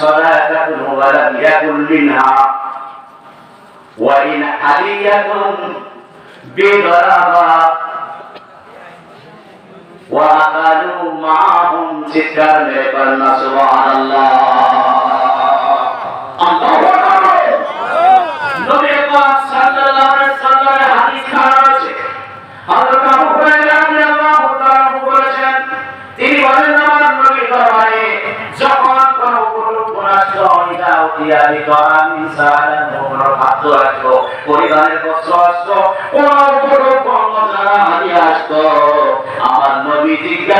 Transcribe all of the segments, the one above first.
صلاة ولم يكن منها. وإن حلية بضربا وأقالوا معهم ستا ليقلنا سبحان الله. আমার নবী জিজ্ঞাসা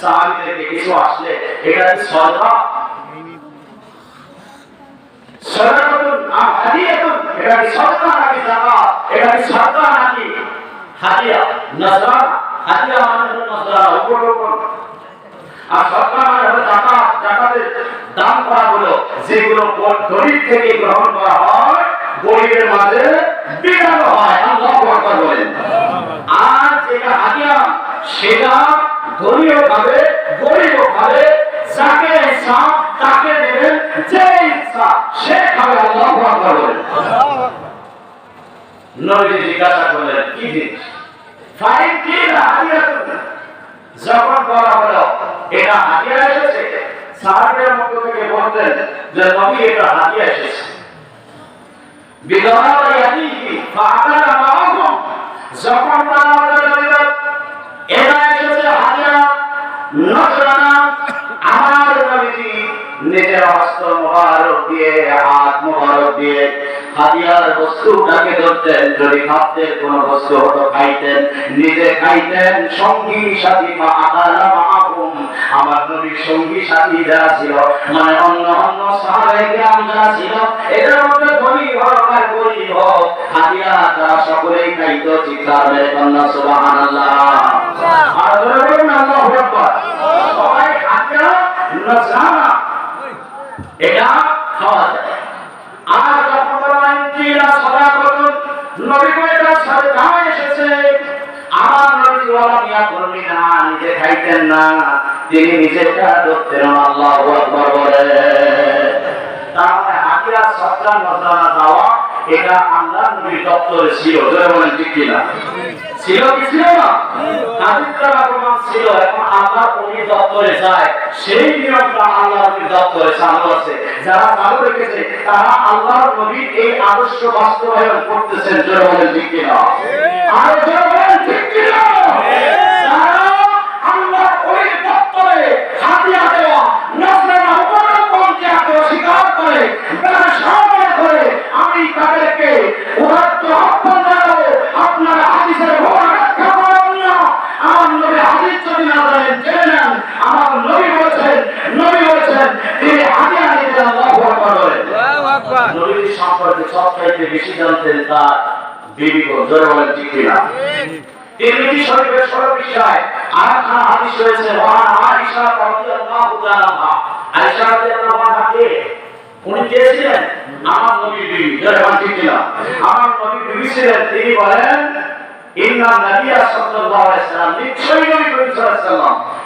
সাহাবিদেরকে কিছু আসলে, এটা কি সরকার সরকারুন হাদিয়াতুন, এটা কি সরকার নাকি জাকাত এটা কি সরকার নাকি হাদিয়া? নজরা? হাদিয়া মানে মানে যেগুলো গরিব থেকে গ্রহণ করা হয়, গরিবের মাঝে বিরানো হয়। আর যেটা হাদিয়া, সেটা ভাবে, গরিব ভাবে, যাকে ইচ্ছা তাকে দেবেন যে ইচ্ছা সে খাবে, আল্লাহ নবী জিজ্ঞাসা করলেন, কি জিনিস? কি যখন বলা হলো, এটা এসেছে থেকে বলতেন যে, নবী, এটা এসেছে। বিধবা মাআহুম যখন বলা নিজের হস্ত মোবারক দিয়ে, হাত মোবারক দিয়ে হাদিয়ার বস্তুটাকে ধরতেন। যদি খাদ্যের কোন বস্তু হতো খাইতেন, নিজে খাইতেন। সঙ্গী সাথী মা আকালা মাহুম আমার নবীর সঙ্গী সাথী যারা ছিল মানে অন্য অন্য সাহাবায়ে যারা ছিল, এদের মধ্যে ধনী হোক আর গরিব হোক হাদিয়া তারা সকলেই খাইতো, চিৎকার মেরে কন্যা সুবহানাল্লাহ। আর ধরে বলুন, আল্লাহু সবাই নজরানা আল্লাহু নবীর যারা চালু রেখেছে, তারা আল্লাহ নবীর এই আদর্শ বাস্তবায়ন করতেছেন, জোরে বলেন ঠিক কিনা যারা আল্লাহ ওই দপ্তরে হাতিয়া দেওয়া নজরানা উপলক্ষে অস্বীকার করে তারা সামনে করে আমি তাদেরকে উদাত্ত আহ্বান জানাব আপনারা হাদিসের ভবন রক্ষা করবেন না আমার নবী হাদিস যদি না জানেন জেনে নেন আমার নবী বলেছেন নবী বলেছেন তিনি হাদিয়া নিতে আল্লাহু আকবার বলেন নবীর সম্পর্কে সবচাইতে বেশি জানতেন তার বিবি গো জোরে বলেন, ঠিক কিনা? তিরমিজি শরীফের ষোলো বিষয়। আর হাদিস রয়েছে, ওয়ান আয়েশা রাদিয়াল্লাহু তাআলা আয়েশা রাদিয়াল্লাহু উনি আমার বিবি। জোরে বলেন, ঠিক কিনা? আমার বিবি ছিলেন, তিনি বলেন, ইন্না নবিয়া সাল্লাল্লাহু আলাইহি নিশ্চয়ই নবী করিম সাল্লাল্লাহু আলাইহি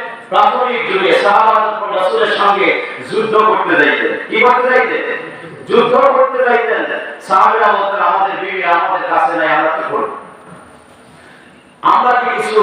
প্রাথমিক যুগে সঙ্গে যুদ্ধ করতে যাইতেন। কি করতে যাইতেন? যুদ্ধ করতে যাইতেন। বলতেন, আমাদের বিবি আমাদের কাছে নাই, আমরা কি করব? আমরা কি কিছু